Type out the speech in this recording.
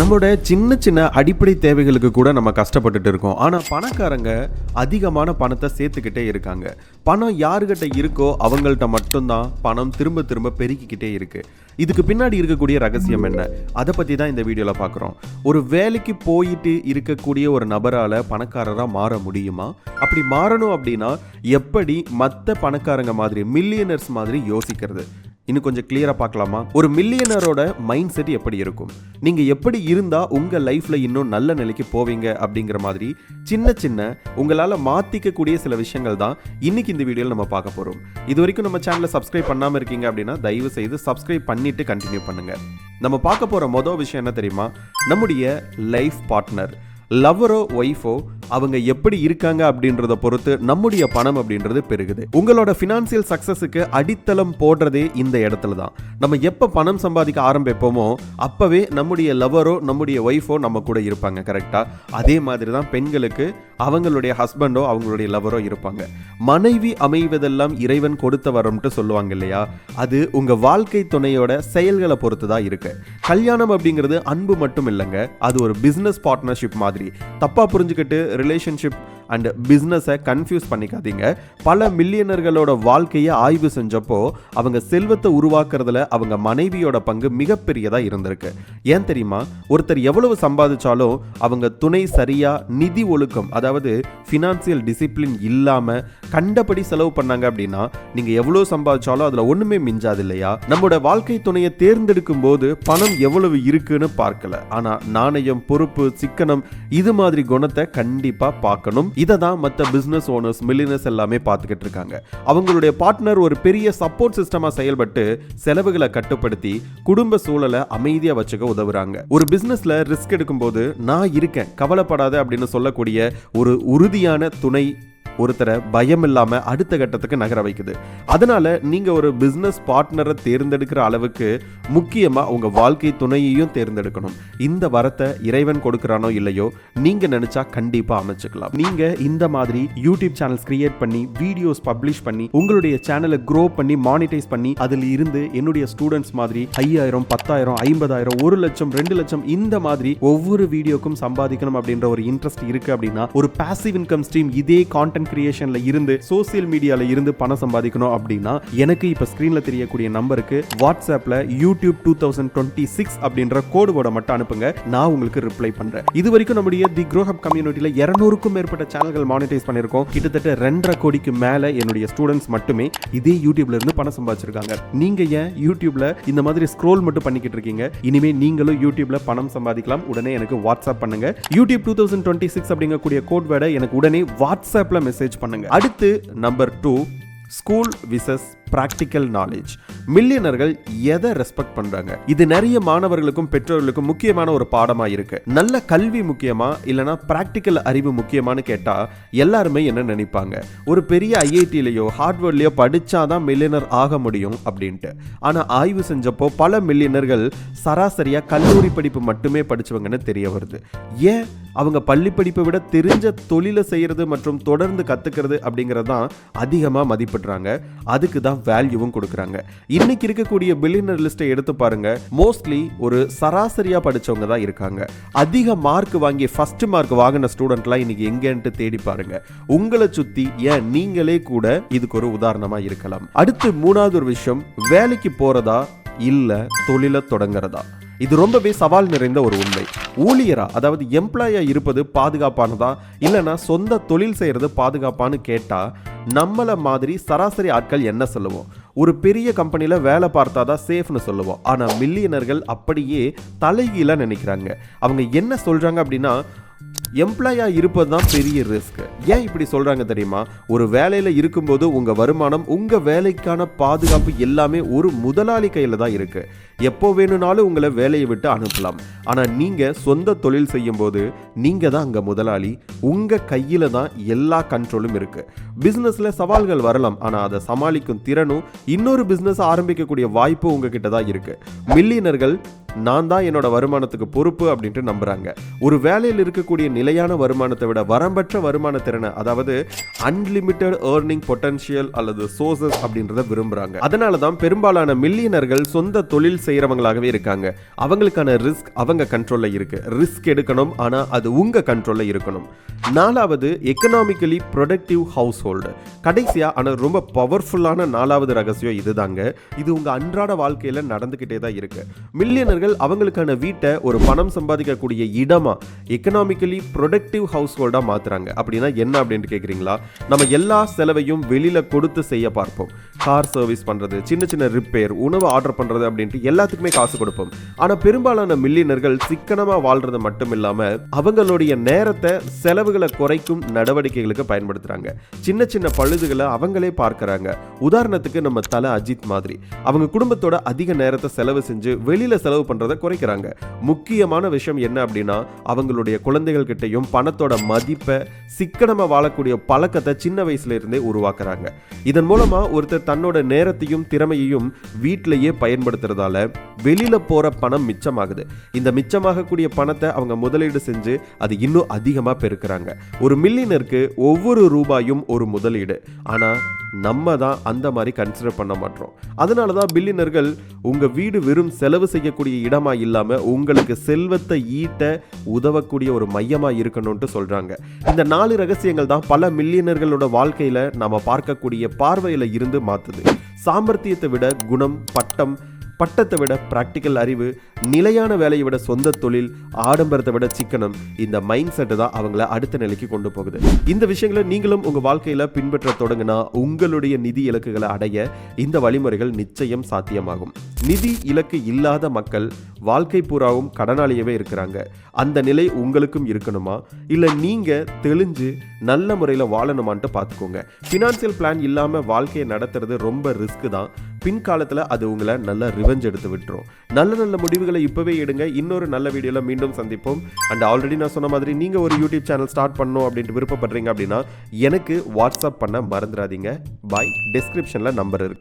நம்மளோட சின்ன சின்ன அடிப்படை தேவைகளுக்கு கூட நம்ம கஷ்டப்பட்டுட்டு இருக்கோம். ஆனால் பணக்காரங்க அதிகமான பணத்தை சேர்த்துக்கிட்டே இருக்காங்க. பணம் யாருக்கிட்ட இருக்கோ அவங்கள்ட்ட மட்டும்தான் பணம் திரும்ப திரும்ப பெருக்கிக்கிட்டே இருக்கு. இதுக்கு பின்னாடி இருக்கக்கூடிய ரகசியம் என்ன? அதை பற்றி தான் இந்த வீடியோவில் பார்க்குறோம் ஒரு வேலைக்கு போயிட்டு இருக்கக்கூடிய ஒரு நபரால் பணக்காரராக மாற முடியுமா? அப்படி மாறணும் அப்படின்னா எப்படி மற்ற பணக்காரங்க மாதிரி மில்லியனர்ஸ் மாதிரி யோசிக்கிறது? இன்னும் கொஞ்சம் கிளியரா பார்க்கலாமா? ஒரு மில்லியனரோட மைண்ட் செட் எப்படி இருக்கும்? நீங்க எப்படி இருந்தா உங்க லைஃப்ல இன்னும் நல்ல நிலைக்கு போவீங்க அப்படிங்கிற மாதிரி சின்ன சின்ன உங்களால மாத்திக்கக்கூடிய சில விஷயங்கள் தான் இன்னைக்கு இந்த வீடியோவில் நம்ம பார்க்க போறோம். இது வரைக்கும் நம்ம சேனலை சப்ஸ்கிரைப் பண்ணாம இருக்கீங்க அப்படின்னா தயவு செய்து சப்ஸ்கிரைப் பண்ணிட்டு கண்டினியூ பண்ணுங்க. நம்ம பார்க்க போற மொதல் விஷயம் என்ன தெரியுமா? நம்முடைய லைஃப் பார்ட்னர் லவ்வரோ ஒய்ஃபோ அவங்க எப்படி இருக்காங்க அப்படின்றத பொறுத்து நம்முடைய பணம் அப்படின்றது பெருகுது. உங்களோட ஃபினான்சியல் சக்சஸுக்கு அடித்தளம் போடுறதே இந்த இடத்துல தான். நம்ம எப்போ பணம் சம்பாதிக்க ஆரம்பிப்போமோ அப்பவே நம்முடைய லவரோ நம்முடைய ஒய்ஃபோ நம்ம கூட இருப்பாங்க கரெக்டாக அதே மாதிரி தான் பெண்களுக்கு அவங்களுடைய ஹஸ்பண்டோ அவங்களுடைய லவரோ இருப்பாங்க. மனைவி அமைவதெல்லாம் இறைவன் கொடுத்த வரம்ட்டு சொல்லுவாங்க இல்லையா? அது உங்கள் வாழ்க்கை துணையோட செயல்களை பொறுத்து தான் இருக்கு. கல்யாணம் அப்படிங்கிறது அன்பு மட்டும் இல்லைங்க அது ஒரு பிஸ்னஸ் பார்ட்னர்ஷிப் மாதிரி. தப்பாக புரிஞ்சுக்கிட்டு relationship அண்ட் பிஸ்னஸை கன்ஃபியூஸ் பண்ணிக்காதீங்க. பல மில்லியனர்களோட வாழ்க்கையை ஆய்வு செஞ்சப்போ அவங்க செல்வத்தை உருவாக்குறதுல அவங்க மனைவியோட பங்கு மிகப்பெரியதாக இருந்திருக்கு. ஏன் தெரியுமா? ஒருத்தர் எவ்வளவு சம்பாதிச்சாலும் அவங்க துணை சரியாக நிதி ஒழுக்கம் அதாவது ஃபினான்சியல் டிசிப்ளின் இல்லாமல் கண்டபடி செலவு பண்ணாங்க அப்படின்னா நீங்கள் எவ்வளோ சம்பாதிச்சாலும் அதில் ஒன்றுமே மிஞ்சாது இல்லையா? நம்மளோட வாழ்க்கை துணையை தேர்ந்தெடுக்கும் போது பணம் எவ்வளவு இருக்குன்னு பார்க்கல. ஆனால் நாணயம் பொறுப்பு சிக்கனம் இது மாதிரி குணத்தை கண்டிப்பாக பார்க்கணும். இதை தான் மற்ற பிஸ்னஸ் ஓனர்ஸ் மில்லினர்ஸ் எல்லாமே பார்த்துக்கிட்டு இருக்காங்க அவங்களுடைய பார்ட்னர் ஒரு பெரிய சப்போர்ட் சிஸ்டமாக செயல்பட்டு செலவுகளை கட்டுப்படுத்தி குடும்ப சூழலை அமைதியாக வச்சுக்க உதவுறாங்க. ஒரு பிஸ்னஸில் ரிஸ்க் எடுக்கும்போது நான் இருக்கேன் கவலைப்படாத அப்படின்னு சொல்லக்கூடிய ஒரு உறுதியான துணை ஒருத்தரை பயம் இல்லாமல் அடுத்த கட்டத்துக்கு நகர வைக்குது. அதனால நீங்க ஒரு பிசினஸ் பார்ட்னரை தேர்ந்தெடுக்கிற அளவுக்கு முக்கியமா உங்க வாழ்க்கை துணையையும் தேர்ந்தெடுக்கணும். இந்த வரத்தை இறைவன் கொடுக்குறானோ இல்லையோ நீங்க நினைச்சா கண்டிப்பா அமைச்சுக்கலாம். நீங்க இந்த மாதிரி யூடியூப் சேனல்ஸ் கிரியேட் பண்ணி வீடியோஸ் பப்ளிஷ் பண்ணி உங்களுடைய சேனலை க்ரோ பண்ணி மானிட்டைஸ் பண்ணி அதில் இருந்து என்னுடைய ஸ்டூடெண்ட்ஸ் மாதிரி ஐயாயிரம் பத்தாயிரம் ஐம்பதாயிரம் ஒரு லட்சம் ரெண்டு லட்சம் இந்த மாதிரி ஒவ்வொரு வீடியோக்கும் சம்பாதிக்கணும் அப்படின்ற ஒரு இன்ட்ரெஸ்ட் இருக்கு அப்படின்னா ஒரு பாசிவ் இன்கம் ஸ்ட்ரீம் இதே கான்டென்ட் கிரியேஷன்ல இருந்து சோசியல் மீடியால இருந்து பணம் சம்பாதிக்கணும் அப்படின்னா எனக்கு இப்ப ஸ்கிரீன்ல தெரியக்கூடிய நம்பருக்கு வாட்ஸ்அப்ல YouTube two thousand twenty six அப்படின்ற கோடு மட்டும் அனுப்புங்க. நான் உங்களுக்கு ரிப்ளை பண்றேன். இது வரைக்கும் நம்முடைய தி குரோஹப் கம்யூனிட்டியில இருநூறுக்கும் மேற்பட்ட சேனல்கள் மானிட்டைஸ் பண்ணிருக்கோம் கிட்டத்தட்ட ரெண்டரை கோடிக்கு மேல என்னுடைய ஸ்டூடெண்ட்ஸ் மட்டுமே இதே யூடியூப்ல இருந்து பணம் சம்பாதிச்சிருக்காங்க. நீங்க ஏன் யூடியூப்ல இந்த மாதிரி ஸ்க்ரோல் மட்டும் பண்ணிக்கிட்டு இருக்கீங்க? இனிமே நீங்களும் யூடியூப்ல பணம் சம்பாதிக்கலாம். உடனே எனக்கு வாட்ஸ்அப் பண்ணுங்க. YouTube two thousand twenty six அப்படிங்கக்கூடிய கோட் வேர்டை எனக்கு உடனே வாட்ஸ்அப்ல மெசேஜ் பண்ணுங்க. அடுத்து number two school versus practical knowledge மில்லியனர்கள் எதை ரெஸ்பெக்ட் பண்றாங்க? இது நிறைய மாணவர்களுக்கும் பெற்றோர்களுக்கும் முக்கியமான ஒரு பாடமா இருக்கு. நல்ல கல்வி முக்கியமா இல்லனா பிராக்டிக்கல் அறிவு முக்கியமானு கேட்டா எல்லாருமே என்ன நினைப்பாங்க? ஒரு பெரிய ஐஐடிலயோ ஹார்ட்வேர்ட்லயோ படிச்சாதான் மில்லியனர் ஆக முடியும் அப்படின்ட்டு. ஆனா ஆய்வு செஞ்சப்போ பல மில்லியனர்கள் சராசரியா கல்லூரி படிப்பு மட்டுமே படிச்சவங்கன்னு தெரிய வருது. ஏன்? அவங்க பள்ளி படிப்பை விட தெரிஞ்ச தொழிலை செய்கிறது மற்றும் தொடர்ந்து கற்றுக்கிறது அப்படிங்கிறது தான் அதிகமாக மதிப்பிடுறாங்க. அதுக்கு தான் வேல்யூவும் கொடுக்குறாங்க. இன்னைக்கு இருக்கக்கூடிய பில்லியனர் லிஸ்ட்டை எடுத்து பாருங்க. மோஸ்ட்லி ஒரு சராசரியாக படிச்சவங்க தான் இருக்காங்க. அதிக மார்க் வாங்கி ஃபர்ஸ்ட் மார்க் வாங்கின ஸ்டூடெண்ட்லாம் இன்னைக்கு எங்கேன்ட்டு தேடி பாருங்க. உங்களை சுற்றி ஏன் நீங்களே கூட இதுக்கு ஒரு உதாரணமாக இருக்கலாம். அடுத்து மூணாவது ஒரு விஷயம் வேலைக்கு போகிறதா இல்லை தொழிலை தொடங்குறதா? இது ரொம்பவே சவால் நிறைந்த ஒரு உண்மை. ஊழியரா? அதாவது எம்ப்ளாயா இருப்பது பாதுகாப்பானதா? இல்லைன்னா சொந்த தொழில் செய்கிறது பாதுகாப்பான்னு கேட்டால் நம்மளை மாதிரி சராசரி ஆட்கள் என்ன சொல்லுவோம்? ஒரு பெரிய கம்பெனியில் வேலை பார்த்தா தான் சேஃப்னு சொல்லுவோம். ஆனால் மில்லியனர்கள் அப்படியே தலைகீழாக நினைக்கிறாங்க. அவங்க என்ன சொல்கிறாங்க அப்படின்னா எம்ப்ளாயாக இருப்பது தான் பெரிய ரிஸ்க் ஏன் இப்படி சொல்கிறாங்க தெரியுமா? ஒரு வேலையில் இருக்கும்போது உங்கள் வருமானம் உங்கள் வேலைக்கான பாதுகாப்பு எல்லாமே ஒரு முதலாளி கையில் தான் இருக்குது எப்போ வேணும்னாலும் உங்களை வேலையை விட்டு அனுப்பலாம். ஆனா நீங்க சொந்த தொழில் செய்யும் போது நீங்க தான் அங்க முதலாளி. உங்க கையில தான் எல்லா கண்ட்ரோலும் இருக்கு. பிசினஸ்ல சவால்கள் வரலாம் ஆனா அதை சமாளிக்கும் திறனும் இன்னொரு பிசினஸ் ஆரம்பிக்கக்கூடிய வாய்ப்பு உங்ககிட்ட தான் இருக்கு. மில்லியனர்கள் நான் தான் என்னோட வருமானத்துக்கு பொறுப்பு அப்படின்ட்டு நம்புறாங்க. ஒரு வேலையில் இருக்கக்கூடிய நிலையான வருமானத்தை விட வரம்பற்ற வருமான திறனை அதாவது அன்லிமிட்டெட் ஏர்னிங் பொட்டன்ஷியல் அல்லது சோர்சஸ் அப்படின்றத விரும்புறாங்க. அதனால தான் பெரும்பாலான மில்லியனர்கள் சொந்த தொழில் செய்கிறவங்களாகவே இருக்காங்க. அவங்களுக்கான ரிஸ்க் அவங்க கண்ட்ரோலில் இருக்கு. ரிஸ்க் எடுக்கணும் ஆனால் அது உங்கள் கண்ட்ரோலில் இருக்கணும். நாலாவது எக்கனாமிக்கலி ப்ரொடக்டிவ் ஹவுஸ் ஹோல்டு கடைசியா ஆனால் ரொம்ப பவர்ஃபுல்லான நாலாவது ரகசியம் இதுதாங்க. இது உங்கள் அன்றாட வாழ்க்கையில் நடந்துக்கிட்டே தான் இருக்கு. மில்லியனர்கள் அவங்களுக்கான வீட்டை ஒரு பணம் சம்பாதிக்கக்கூடிய இடமா எக்கனாமிக்கலி ப்ரொடக்டிவ் ஹவுஸ் ஹோல்டாக மாத்துறாங்க. அப்படின்னா என்ன அப்படின்னு கேட்குறீங்களா நம்ம எல்லா செலவையும் வெளியில கொடுத்து செய்ய பார்ப்போம். கார் சர்வீஸ் பண்ணுறது சின்ன சின்ன ரிப்பேர் உணவு ஆர்டர் பண்ணுறது அப்படின்ட்டு எல்லாத்துக்குமே காசு கொடுப்போம். ஆனா பெரும்பாலான மில்லியனர்கள் சிக்கனமா வாழ்றது மட்டும் இல்லாம அவங்களுடைய நேரத்தை செலவுகளை குறைக்கும் நடவடிக்கைகளுக்கு பயன்படுத்துறாங்க. சின்ன சின்ன பழுதுகளை அவங்களே பார்க்கறாங்க. உதாரணத்துக்கு நம்ம தலை அஜித் மாதிரி. அவங்க குடும்பத்தோட அதிக நேரத்தை செலவு செஞ்சு வெளியில செலவு பண்றதை குறைக்கிறாங்க. முக்கியமான விஷயம் என்ன அப்படின்னா அவங்களுடைய குழந்தைகள் கிட்டயும் பணத்தோட மதிப்பை சிக்கனமாக வாழக்கூடிய பழக்கத்தை சின்ன வயசுல இருந்தே உருவாக்குறாங்க. இதன் மூலமாக ஒருத்தர் தன்னோட நேரத்தையும் திறமையையும் வீட்டிலேயே பயன்படுத்துறதால வெளியில் போகிற பணம் மிச்சமாகுது. இந்த மிச்சமாகக்கூடிய பணத்தை அவங்க முதலீடு செஞ்சு அது இன்னும் அதிகமாக பெருக்கிறாங்க. ஒரு மில்லியனருக்கு ஒவ்வொரு ரூபாயும் ஒரு முதலீடு. ஆனால் நம்ம தான் அந்த மாதிரி கன்சிடர் பண்ண மாட்டோம். அதனால தான் பில்லியனர்கள் உங்கள் வீடு வெறும் செலவு செய்யக்கூடிய இடமா இல்லாமல் உங்களுக்கு செல்வத்தை ஈட்ட உதவக்கூடிய ஒரு மையமாக இருக்கணும்ட்டு சொல்கிறாங்க இந்த நாலு ரகசியங்கள் தான் பல மில்லியனர்களோட வாழ்க்கையில் நம்ம பார்க்கக்கூடிய பார்வையில் இருந்து மாற்றுது சாமர்த்தியத்தை விட குணம் பட்டம் பட்டத்தை விட ப்ராக்டிக்கல் அறிவு நிலையான வேலையை விட சொந்த தொழில் ஆடம்பரத்தை விட சிக்கனம் இந்த மைண்ட் செட்டு தான் அவங்கள அடுத்த நிலைக்கு கொண்டு போகுது. இந்த விஷயங்களை நீங்களும் உங்கள் வாழ்க்கையில் பின்பற்ற தொடங்கினா உங்களுடைய நிதி இலக்குகளை அடைய இந்த வழிமுறைகள் நிச்சயம் சாத்தியமாகும். நிதி இலக்கு இல்லாத மக்கள் வாழ்க்கை பூராவும் கடனாளியவே இருக்கிறாங்க. அந்த நிலை உங்களுக்கும் இருக்கணுமா? இல்லை நீங்கள் தெளிஞ்சு நல்ல முறையில் வாழணுமான்ட்டு பார்த்துக்கோங்க ஃபினான்சியல் பிளான் இல்லாமல் வாழ்க்கையை நடத்துறது ரொம்ப ரிஸ்க் தான். பின்காலத்தில் அது உங்களை நல்ல ரிவெஞ்ச் எடுத்து விட்டுரும். நல்ல நல்ல முடிவுகளை இப்போவே எடுங்க. இன்னொரு நல்ல வீடியோவில் மீண்டும் சந்திப்போம். அண்ட் ஆல்ரெடி நான் சொன்ன மாதிரி நீங்கள் ஒரு யூடியூப் சேனல் ஸ்டார்ட் பண்ணணும் அப்படின்ட்டு விருப்பப்படுறீங்க அப்படின்னா எனக்கு வாட்ஸ்அப் பண்ண மறந்துடாதீங்க. பாய் டிஸ்கிரிப்ஷனில் நம்பர் இருக்கு.